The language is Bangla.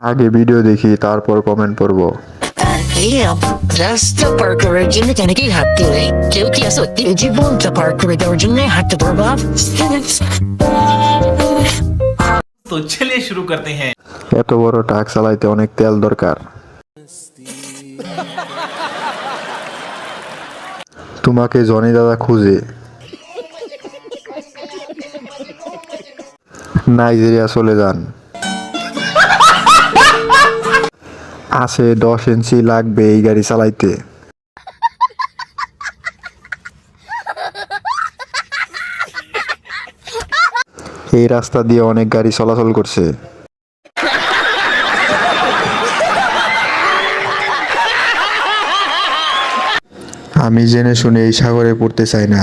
আগে ভিডিও দেখি তারপর কমেন্ট করব। তো চলে শুরু করতে হ্যাঁ এত বড় ট্রাক চালাইতে অনেক তেল দরকার। তোমাকে জনি দাদা খুঁজে। নাইজেরিয়া চলে যান। আছে, দশ ইঞ্চি লাগবে এই গাড়ি চালাইতে। এই রাস্তা দিয়ে অনেক গাড়ি চলাচল করছে। আমি জেনে শুনে এই সাগরে পড়তে চাই না।